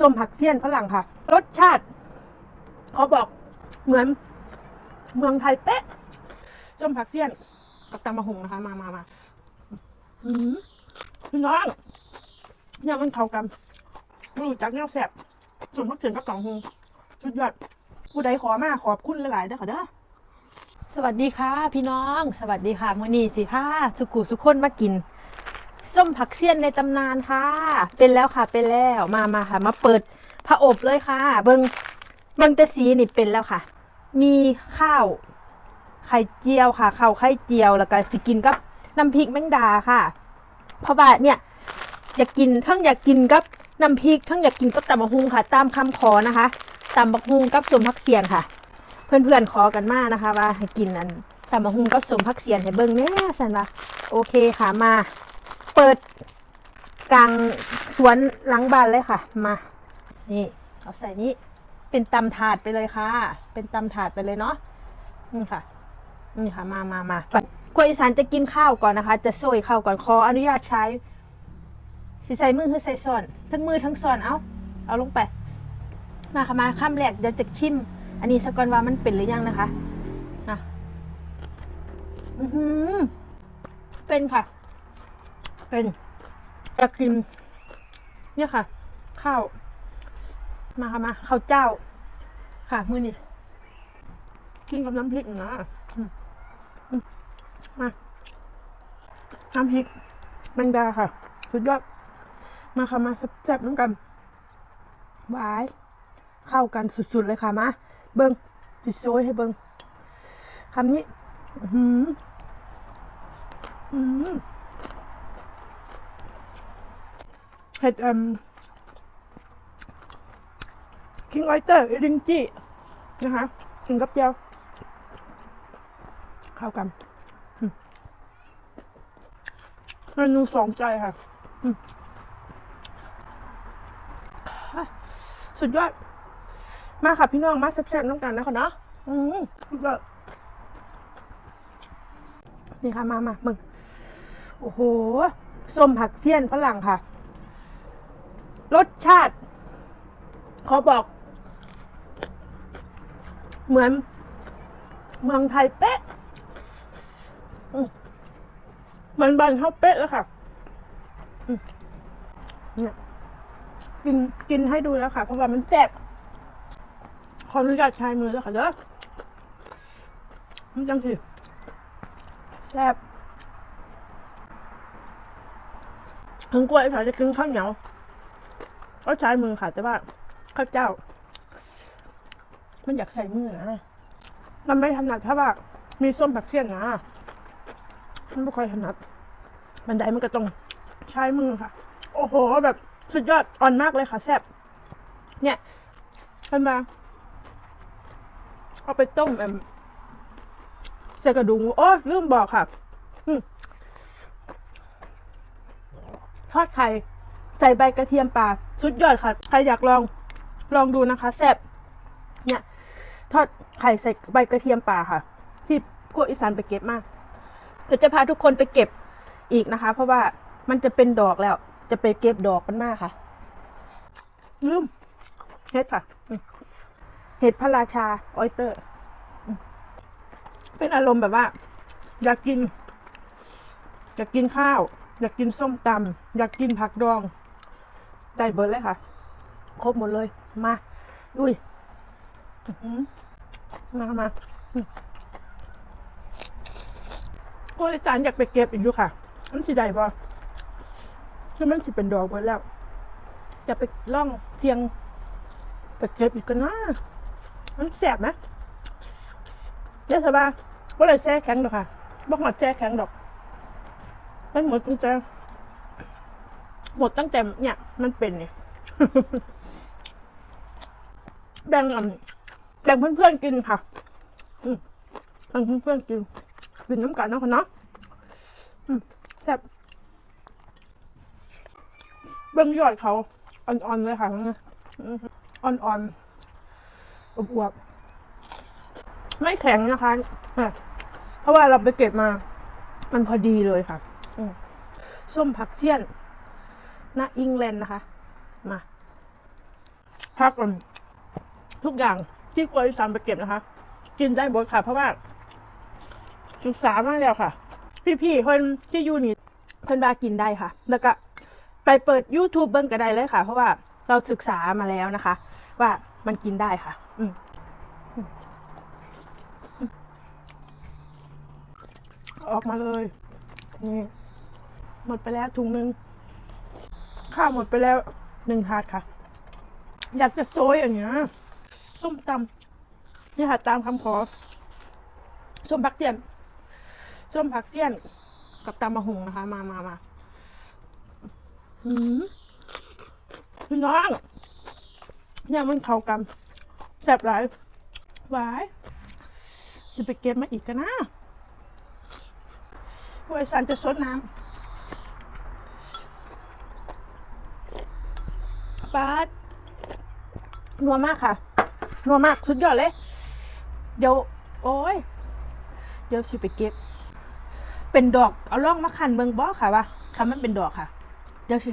ส้มผักเสี้ยนฝรั่งค่ะ รสชาติเขาบอกเหมือนเมืองไทยเป๊ะส้มผักเสี้ยนกับตำมะฮงนะคะ มามามาพี่น้องเนี่ยมันเข้ากันรู้จักเนี่ยแสบส่วนผักเสียนกับตำมะฮงสุดยอดผู้ใดขอมาขอบคุณหลายๆเด้อค่ะเด้อสวัสดีค่ะ พี่น้อง สวัสดีค่ะมื่อนี้สิค่ะสุกุสุคนมากิน ส้มผักเสี้ยนในตำนานค่ะ เป็นแล้วค่ะ เป็นแล้วมามาค่ะ มาเปิดผ้าอบเลยค่ะ เบิงเบิงแต่สีนี่เป็นแล้วค่ะ มีข้าวไข่เจียวค่ะข้าวไข่เจียวแล้วก็สิกินกับน้ำพริกแมงดาค่ะ เพราะว่าเนี่ยอยากกินทั้งอยากกินกับน้ำพริกทั้งอยากกินกับตำบักฮุงค่ะ ตามคำขอนะคะตำบักฮุงกับสมผักเสียนค่ะ เพื่อนๆขอกันมากนะคะ ว่าให้กินอันตำบักฮุงกับสมผักเสียนให้เบิงแน่สันว่าโอเคค่ะมา เปิดกลางสวนหลังบ้านเลยค่ะ มา นี่ เอาใส่นี้ เป็นตำถาดไปเลยค่ะ เป็นตำถาดไปเลยเนาะ นี่ค่ะ นี่ค่ะ มามามากล้วยอีสานจะกินข้าวก่อนนะคะ จะโซยข้าวก่อน ขออนุญาตใช้ สิใส่มือคือใส่ซ่อน ทั้งมือทั้งซ่อน เอา เอาลงไป มาค่ะมาข้ามแรกเดี๋ยวจะชิม อันนี้สกอนว่ามันเป็นหรือยังนะคะอะอือหือเป็นค่ะ เป็นจะกินเนี่ยค่ะ ข้าว มาค่ะมาข้าวเจ้า ค่ะมือนี่กินกับน้ำพริกนะมาน้ำพริกแมงดาค่ะ สุดยอดมาค่ะมาแซ่บๆน้ำกันหวายเข้ากันสุดๆเลยค่ะมาเบิ้งสิโซยให้เบิ้งคำนี้ อืมอหืออือ เห็ดอืมคิงออยเตอร์ริงจี้นะคะกินกับเจียวเข้ากันอืมเมนูสองใจค่ะ สุดยอด มาค่ะพี่น้อง มาแซ่บๆน้องกันนะคะเนาะอืมสุดยอดนี่ค่ะ มามามึง โอ้โห ส้มผักเสี้ยนฝรั่งค่ะ รสชาติ ขอบอก เหมือน เมืองไทยเป๊ะมเหมือนบ้านเขาเป๊ะแล้วค่ะเนี่ยกินกินให้ดูแล้วค่ะ เพราะว่ามันแซ่บขออนุญาตใช้มือแล้วค่ะเด้อมันจังสิแซ่บถึงกล้วยค่ะจะกินข้าวเหนียว ก็ใช้มือค่ะ แต่ว่าข้าวเจ้า มันอยากใส่มือนะมันไม่ถนัดเพราะว่า มีส้มผักเสี้ยนนะมันไม่ค่อยถนัดบันไดมันก็ต้องใช้มือค่ะ โอ้โห แบบสุดยอดอ่อนมากเลยค่ะแซ่บเนี่ยเป็นมาเอาไปต้มแบบใส่กระดูกโอ้ลืมบอกค่ะอทอดไข่ ใส่ใบกระเทียมป่าสุดยอดค่ะ ใครอยากลองลองดูนะคะแซ่บเนี่ยทอดไข่ใส่ใบกระเทียมป่าค่ะ ที่พวกอีสานไปเก็บมากเดี๋ยวจะพาทุกคนไปเก็บอีกนะคะ เพราะว่ามันจะเป็นดอกแล้ว จะไปเก็บดอกมันมากค่ะลืมเห็ดค่ะเห็ดพระราชาออยเตอร์ เป็นอารมณ์แบบว่า อยากกิน อยากกินข้าว อยากกินส้มตำอยากกินผักดอง ได้เบิร์ดเลยค่ะ ครบหมดเลย มาดุยมามาโอ้ยสารอยากไปเก็บอีกอยู่ค่ะ มันสิได้บ่คือมันสิเป็นดอกหมดแล้ว จะไปล่องเทียงไปเก็บอีกกันนะมันแสบไหมเดี๋ยวสบายว่าเลยแช่แข็งดอกค่ะบ่หอดแช่แข็งดอกไมันหมดตั้งแต่ หมดตั้งแต่เนี่ย มันเป็นเนี่ยแบ่งแบ่งเพื่อนๆกินค่ะแบ่งเพื่อนๆกินกินน้ำกันเนาะค่ะเนาะแซ่บเบื้องยอดเขาอ่อนๆเลยค่ะอ่อนๆอวบๆไม่แข็งนะคะเพราะว่าเราไปเก็บมา มันพอดีเลยค่ะส้มผักเสี้ยน ณอิงแลนด์นะคะ มาพักก่อนทุกอย่างที่ครัวอีสานไปเก็บนะคะ กินได้หมดค่ะ เพราะว่า ศึกษามาแล้วค่ะ พี่ๆคนที่อยู่นี่เพิ่นว่ากินได้ค่ะ แล้วก็ไปเปิด YouTube เบิ่งก็ได้เลยค่ะ เพราะว่าเราศึกษามาแล้วนะคะ ว่ามันกินได้ค่ะ อืมอืมอืมออกมาเลย นี่ หมดไปแล้วถุงหนึ่ง ข้าวหมดไปแล้วหนึ่งถาดค่ะ อยากจะโซยอย่างเงี้ยส้มตำนี่ค่ะตามคำขอ ส้มผักเสี้ยน ส้มผักเสี้ยน กับตำมะฮุงนะคะ มามามาหืมพี่น้องเนี่ยมันเข้ากันแซ่บหลายหวายจะไปเก็บมาอีกกันนะพวกไอ้สันจะซดน้ำ ปาดนัวมากค่ะ นัวมากสุดยอดเลย เดี๋ยว โอ้ย เดี๋ยวสิไปเก็บ เป็นดอกเอาล่องมาคันเบิงบอค่ะว่าคำมันเป็นดอกค่ะ เดี๋ยวสิ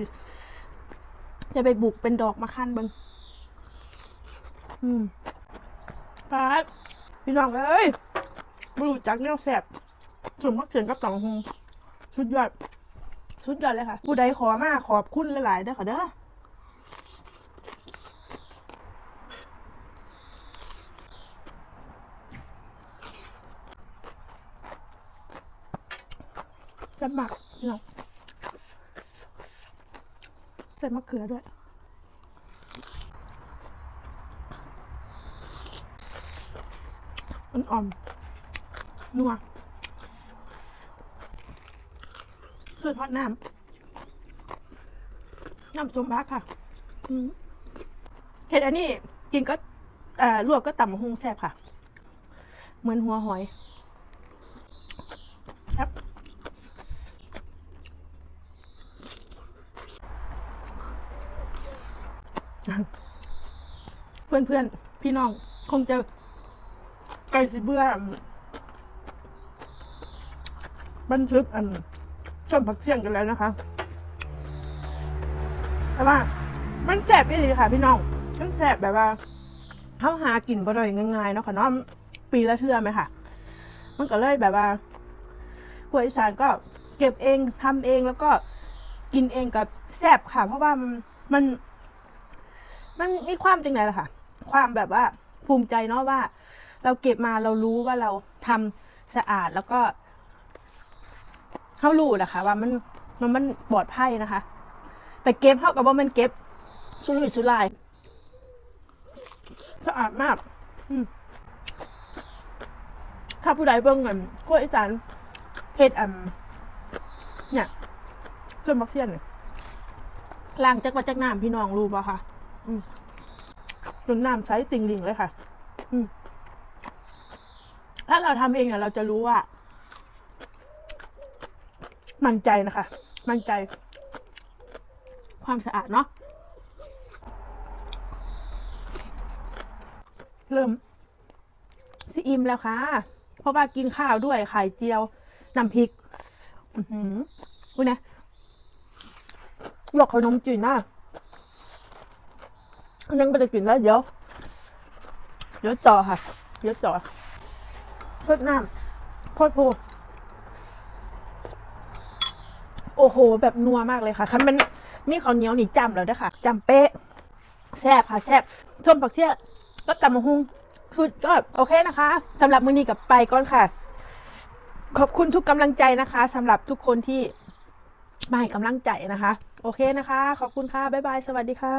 จะไปบุกเป็นดอกมาคันเบิงอืมปาดพี่น้องเอ้ยบรูจักเนี่ยแสบส่วนมักเสียงกับตองหงสุดยอด สุดยอดเลยค่ะ ผู้ใดขอมาขอบคุณหลายๆเด้อค่ะเด้อ จะหมักเนาะใส่มะเขือด้วยมันอ่อมนัวส่วนทอดน้ำน้ำส้มพักค่ะเห็ดอันนี้กินก็อ่อลวกก็ตำมะฮุงแซ่บค่ะ เหมือนหัวหอย ครับ เพื่อนเพื่อนพี่น้องคงจะไกลสิเบื่ออันบันทึกอันชมผักเที่ยงกันแล้วนะคะ แต่ว่า มันแสบไปเลยค่ะ พี่น้อง มันแสบแบบว่าเข้าหากินบ่ได้ง่ายๆเนาะค่ะเนาะปีละเทื่อไหมค่ะ มันก็เลยแบบว่าครัวอีสานก็เก็บเองทำเองแล้วก็กินเองกับแซบค่ะ เพราะว่ามันมัน มันมีความจริงไหนล่ะค่ะ ความแบบว่าภูมิใจเนาะว่า เราเก็บมาเรารู้ว่าเราทำสะอาดแล้วก็เขารู้นะคะ ว่ามันมันมันปลอดภัยนะคะ แต่เก็บเท่ากับว่ามันเก็บสุรุ่ยสุร่ายสะอาดมากถ้าผู้ใดเบิ่งเงินกล้วยอีสานเพจอันเนี่ยเครื่องบักเทียนเนี่ยล้างจากวัดจากน้ำพี่น้องรู้ป่ะคะ จนน้ำใสติ่งหลิงเลยค่ะถ้าเราทำเองอะเราจะรู้ว่า มั่นใจนะคะ มั่นใจ ความสะอาดเนาะเริ่มซีอิมแล้วค่ะ เพราะว่ากินข้าวด้วยไข่เจียวน้ำพริก อือหือนะลวกขนมจีนนะ ยังไม่ได้กินแล้วเดี๋ยวเดี๋ยวต่อค่ะเดี๋ยวต่อสดน้ำโคตรโพโอ้โห แบบนัวมากเลยค่ะ คันมันมีข้าวเหนียวนี่จำแล้วนะคะจำเป๊ะแซ่บค่ะแซ่บชมผักเที่ยก็ตำมะฮุงสุดก็โอเคนะคะสำหรับมื้อนี้กับไปก่อนค่ะ ขอบคุณทุกกำลังใจนะคะสำหรับทุกคนที่มาให้กำลังใจนะคะ โอเคนะคะ ขอบคุณค่ะ บ๊ายบาย สวัสดีค่ะ